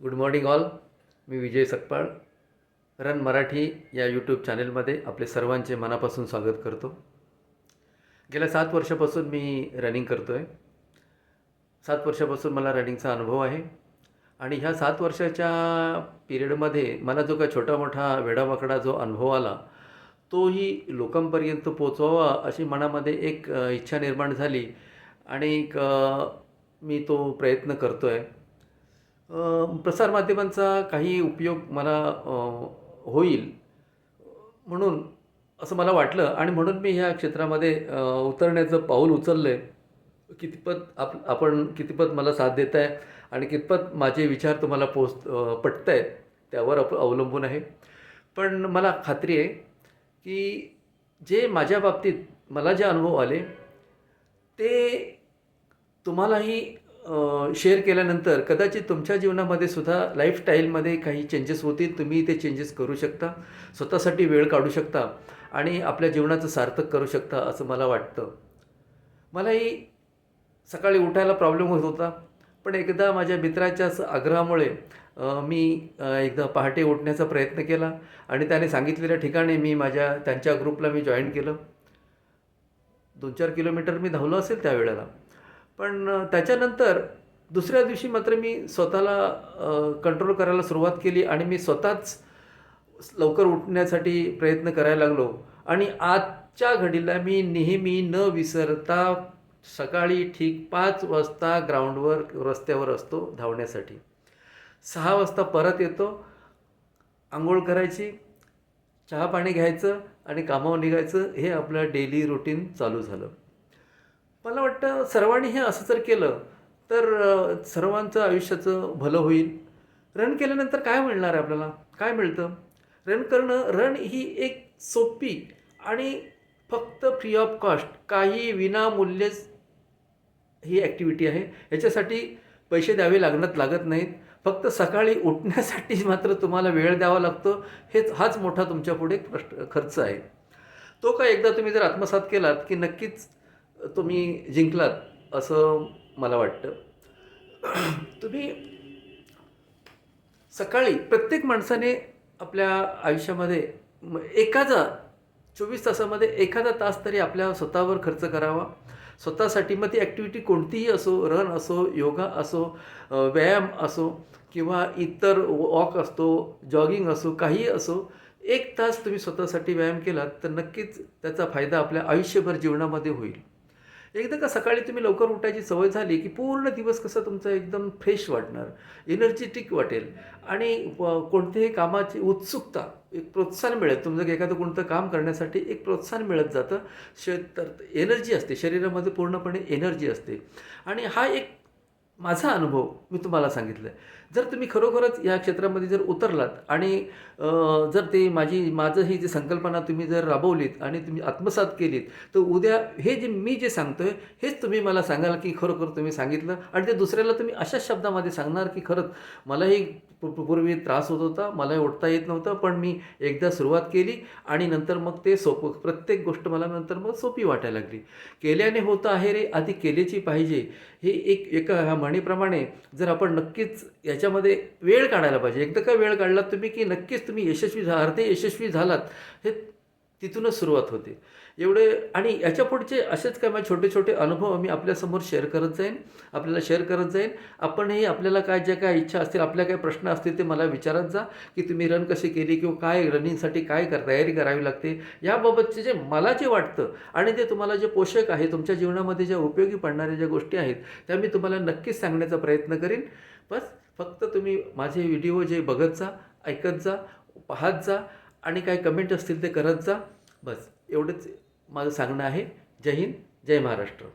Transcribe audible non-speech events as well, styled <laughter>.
Good morning all मी Vijay Sakpal. Run Marathi या YouTube चॅनेलमध्ये आपले सर्वांचे मनापासून स्वागत करतो. गेल्या सात वर्षापासून मी रनिंग करतो आहे सात वर्षापासून मला रनिंगचा अनुभव आहे. आणि ह्या सात वर्षाच्या पिरियडमध्ये मला जो काय छोटा मोठा वेडावाकडा जो अनुभव आला तोही लोकांपर्यंत पोचवावा अशी मनामध्ये एक इच्छा निर्माण झाली. आणि मी तो प्रयत्न करतो आहे प्रसारमाध्यमांचा काही उपयोग मला होईल म्हणून असं मला वाटलं. आणि म्हणून मी ह्या क्षेत्रामध्ये उतरण्याचं पाऊल उचललं आहे कितपत आप आपण कितपत मला साथ देत आहे आणि कितपत माझे विचार तुम्हाला पोच पटत आहेत त्यावर अप अवलंबून आहे. पण मला खात्री आहे की जे माझ्या बाबतीत मला जे अनुभव आले ते तुम्हालाही शेअर केल्यानंतर कदाचित तुमच्या जीवनामध्ये सुद्धा लाईफस्टाईलमध्ये काही चेंजेस होतील. तुम्ही ते चेंजेस करू शकता. स्वतःसाठी वेळ काढू शकता. आणि आपल्या जीवनाचं सार्थक करू शकता असं मला वाटतं. मलाही सकाळी उठायला प्रॉब्लेम होत होता. पण एकदा माझ्या मित्राच्याच आग्रहामुळे मी एकदा पहाटे उठण्याचा प्रयत्न केला. आणि त्याने सांगितलेल्या ठिकाणी मी माझ्या त्यांच्या ग्रुपला मी जॉईन केलं. दोन चार किलोमीटर मी धावलो असेल त्यावेळेला. पण त्याच्यानंतर दुसऱ्या दिवशी मात्र मी स्वतःला कंट्रोल करायला सुरुवात केली आणि मी स्वतःच लवकर उठण्यासाठी प्रयत्न करायला लागलो. आणि आजच्या घडीला मी नेहमी न विसरता सकाळी ठीक पाच वाजता ग्राउंडवर रस्त्यावर असतो धावण्यासाठी. सहा वाजता परत येतो आंघोळ करायची चहा पाणी घ्यायचं आणि कामावर निघायचं हे आपलं डेली रुटीन चालू झालं. मला वाटतं सर्वांनी हे असं जर केलं तर सर्वांचं आयुष्याचं भलं होईल. रन केल्यानंतर काय मिळणार आहे आपल्याला? काय मिळतं? रन करणं रन ही एक सोपी आणि फक्त फ्री ऑफ कॉस्ट काही विनामूल्य ही ॲक्टिव्हिटी आहे. याच्यासाठी पैसे द्यावे लागणं लागत नाहीत. फक्त सकाळी उठण्यासाठी <laughs> मात्र तुम्हाला वेळ द्यावा लागतो. हेच हाच मोठा तुमच्यापुढे प्रश्न खर्च आहे. तो का एकदा तुम्ही जर आत्मसात केलात की नक्कीच तुम्ही जिंकलात असं मला वाटतं. तुम्ही सकाळी प्रत्येक माणसाने आपल्या आयुष्यामध्ये एखादा चोवीस तासामध्ये एखादा तास तरी आपल्या स्वतःवर खर्च करावा. स्वतःसाठी मग ती ॲक्टिव्हिटी कोणतीही असो रन असो योगा असो व्यायाम असो किंवा इतर वॉक असतो जॉगिंग असो काहीही असो एक तास तुम्ही स्वतःसाठी व्यायाम केलात तर नक्कीच त्याचा फायदा आपल्या आयुष्यभर जीवनामध्ये होईल. एकदा का सकाळी तुम्ही लवकर उठायची सवय झाली की पूर्ण दिवस कसं तुमचं एकदम फ्रेश वाटणार एनर्जेटिक वाटेल आणि व- कोणत्याही कामाची उत्सुकता एक प्रोत्साहन मिळेल. तुमचं एखादं कोणतं काम करण्यासाठी एक प्रोत्साहन मिळत जातं श तर एनर्जी असते. शरीरामध्ये पूर्णपणे एनर्जी असते. आणि हा एक माझा अनुभव मी तुम्हाला सांगितलं. आहे जर तुम्ही खरोखरच या क्षेत्रामध्ये जर उतरलात आणि जर ते माझी माझं ही जी संकल्पना तुम्ही जर राबवलीत आणि तुम्ही आत्मसात केलीत तर उद्या हे जे मी जे सांगतोय हेच तुम्ही मला सांगाल की खरोखर तुम्ही सांगितलं आणि ते दुसऱ्याला तुम्ही अशाच शब्दामध्ये सांगणार की खरंच मलाही पूर्वी त्रास होत होता मलाही ओढता येत नव्हतं पण मी एकदा सुरुवात केली आणि नंतर मग ते सोपं प्रत्येक गोष्ट मला नंतर मग सोपी वाटायला लागली. केल्याने होतं आहे रे आधी केलेची पाहिजे. हे एक एका ह्या म्हणीप्रमाणे जर आपण नक्कीच याच्यामध्ये वेळ काढायला पाहिजे. एकदा का वेळ काढलात तुम्ही की नक्कीच तुम्ही यशस्वी झा अर्धे यशस्वी झालात हे तिथूनच सुरुवात होते. एवढे आणि याच्या पुढचे असेच काय माझे छोटे छोटे अनुभव मी आपल्यासमोर शेअर करत जाईन. आपल्याला शेअर करत जाईन. आपणही आपल्याला काय ज्या काय इच्छा असतील आपल्या काय प्रश्न असतील ते मला विचारत जा की तुम्ही रन कशी केली किंवा काय रनिंगसाठी काय कर तयारी करावी लागते. याबाबतचे जे मला जे वाटतं आणि ते तुम्हाला जे पोषक आहे तुमच्या जीवनामध्ये ज्या उपयोगी पडणाऱ्या ज्या गोष्टी आहेत त्या मी तुम्हाला नक्कीच सांगण्याचा प्रयत्न करीन. बस फक्त तुम्ही माझे व्हिडिओ जे बघत जा ऐकत जा पाहत जा आणि काय कमेंट असतील ते करत जा. बस एवढंच माझं सांगणं आहे. जय हिंद जय महाराष्ट्र.